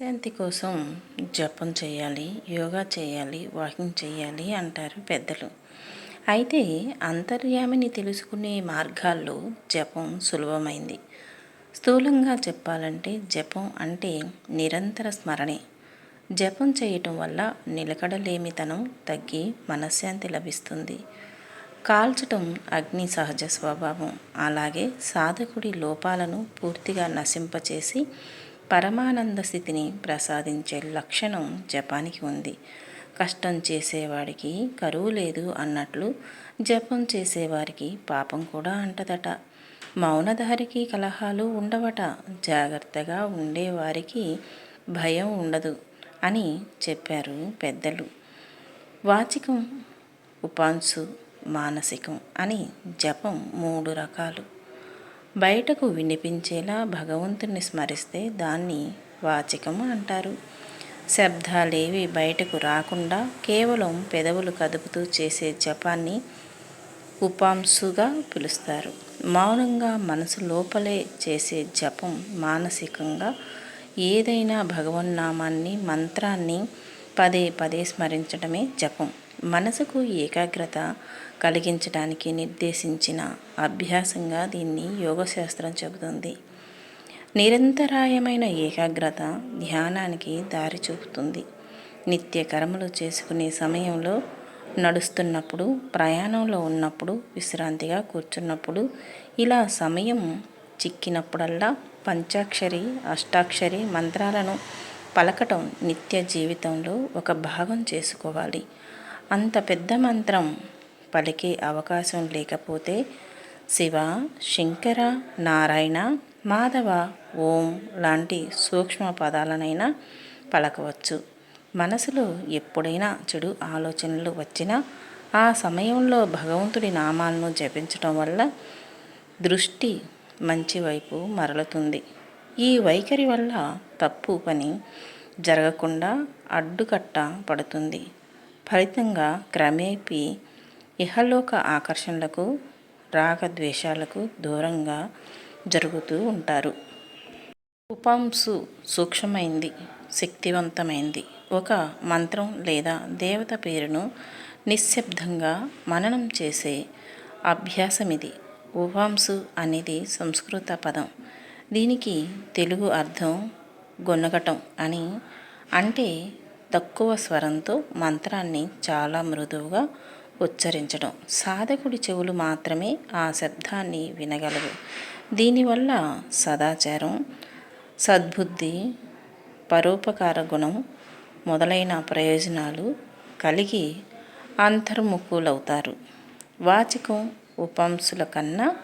శాంతి కోసం జపం చేయాలి యోగా చేయాలి వాకింగ్ చేయాలి అంటారు పెద్దలు. అయితే అంతర్యామిని తెలుసుకునే మార్గాల్లో జపం సులభమైంది. స్థూలంగా చెప్పాలంటే జపం అంటే నిరంతర స్మరణే. జపం చేయటం వల్ల నిలకడలేమితనం తగ్గి మనశ్శాంతి లభిస్తుంది. కాల్చటం అగ్ని సహజ స్వభావం. అలాగే సాధకుడి లోపాలను పూర్తిగా నశింపచేసి పరమానంద స్థితిని ప్రసాదించే లక్షణం జపానికి ఉంది. కష్టం చేసేవాడికి కరువు లేదు అన్నట్లు జపం చేసేవారికి పాపం కూడా అంటదట. మౌనధారికి కలహాలు ఉండవట. జాగ్రత్తగా ఉండేవారికి భయం ఉండదు అని చెప్పారు పెద్దలు. వాచికం ఉపాంశు మానసికం అని జపం మూడు రకాలు. బయటకు వినిపించేలా భగవంతుని స్మరిస్తే దాన్ని వాచికము అంటారు. శబ్దాలేవి బయటకు రాకుండా కేవలం పెదవులు కదుపుతూ చేసే జపాన్ని ఉపాంసుగా పిలుస్తారు. మౌనంగా మనసు లోపలే చేసే జపం మానసికంగా ఏదైనా భగవన్నామాన్ని మంత్రాన్ని పదే పదే స్మరించడమే జపం. మనసుకు ఏకాగ్రత కలిగించడానికి నిర్దేశించిన అభ్యాసంగా దీన్ని యోగశాస్త్రం చెబుతుంది. నిరంతరాయమైన ఏకాగ్రత ధ్యానానికి దారి చూపుతుంది. నిత్య కర్మలు చేసుకునే సమయంలో నడుస్తున్నప్పుడు ప్రయాణంలో ఉన్నప్పుడు విశ్రాంతిగా కూర్చున్నప్పుడు ఇలా సమయం చిక్కినప్పుడల్లా పంచాక్షరి అష్టాక్షరి మంత్రాలను పలకటం నిత్య జీవితంలో ఒక భాగం చేసుకోవాలి. అంత పెద్ద మంత్రం పలికే అవకాశం లేకపోతే శివ శంకర నారాయణ మాధవ ఓం లాంటి సూక్ష్మ పదాలనైనా పలకవచ్చు. మనసులో ఎప్పుడైనా చెడు ఆలోచనలు వచ్చినా ఆ సమయంలో భగవంతుడి నామాలను జపించటం వల్ల దృష్టి మంచి వైపు మరలుతుంది. ఈ వైఖరి వల్ల తప్పు పని జరగకుండా అడ్డుకట్ట పడుతుంది. ఫలితంగా క్రమేపీ ఇహలోక ఆకర్షణలకు రాగద్వేషాలకు దూరంగా జరుగుతూ ఉంటారు. ఉపాంశు సూక్ష్మమైంది శక్తివంతమైంది. ఒక మంత్రం లేదా దేవత పేరును నిశ్శబ్దంగా మననం చేసే అభ్యాసం ఇది ఉపాంసు అనేది సంస్కృత పదం. దీనికి తెలుగు అర్థం గొనగటం అని అంటే తక్కువ స్వరంతో మంత్రాన్ని చాలా మృదువుగా ఉచ్చరించడం. సాధకుడి చెవులు మాత్రమే ఆ శబ్దాన్ని వినగలవు. దీనివల్ల సదాచారం సద్బుద్ధి పరోపకార గుణం మొదలైన ప్రయోజనాలు కలిగి అంతర్ముఖులవుతారు. వాచికం ఉపాంశుల కన్నా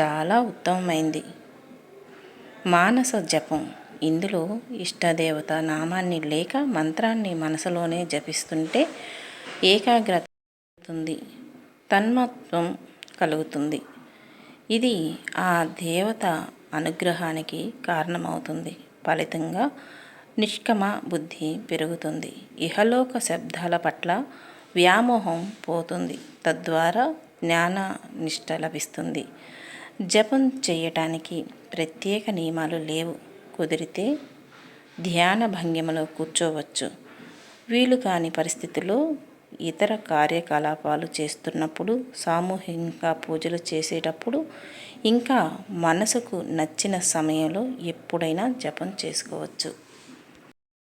చాలా ఉత్తమమైంది. మానస జపం. ఇందులో ఇష్టదేవత నామాన్ని లేక మంత్రాన్ని మనసులోనే జపిస్తుంటే ఏకాగ్రత కలుగుతుంది తన్మత్వం కలుగుతుంది. ఇది ఆ దేవత అనుగ్రహానికి కారణమవుతుంది. ఫలితంగా నిష్కమ బుద్ధి పెరుగుతుంది. ఇహలోక శబ్దాల పట్ల వ్యామోహం పోతుంది. తద్వారా జ్ఞాన నిష్ట లభిస్తుంది. జపం చేయటానికి ప్రత్యేక నియమాలు లేవు. కుదిరితే ధ్యాన భంగిమలో కూర్చోవచ్చు. వీలు కాని పరిస్థితుల్లో ఇతర కార్యకలాపాలు చేస్తున్నప్పుడు సామూహికంగా పూజలు చేసేటప్పుడు ఇంకా మనసుకు నచ్చిన సమయంలో ఎప్పుడైనా జపం చేసుకోవచ్చు.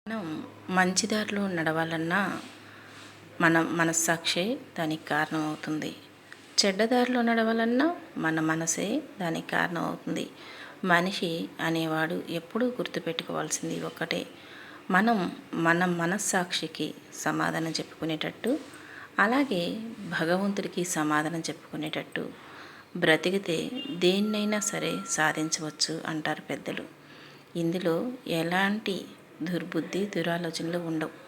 మనం మంచి దారిలో నడవాలన్నా మన మనస్సాక్షే దానికి కారణం అవుతుంది చెడ్డదారిలో నడవాలన్నా మన మనసే దానికి కారణం అవుతుంది మనిషి అనేవాడు ఎప్పుడూ గుర్తుపెట్టుకోవాల్సింది ఒక్కటే. మనం మన మనస్సాక్షికి సమాధానం చెప్పుకునేటట్టు అలాగే భగవంతుడికి సమాధానం చెప్పుకునేటట్టు బ్రతికితే దేన్నైనా సరే సాధించవచ్చు అంటారు పెద్దలు. ఇందులో ఎలాంటి దుర్బుద్ధి దురాలోచనలు ఉండవు.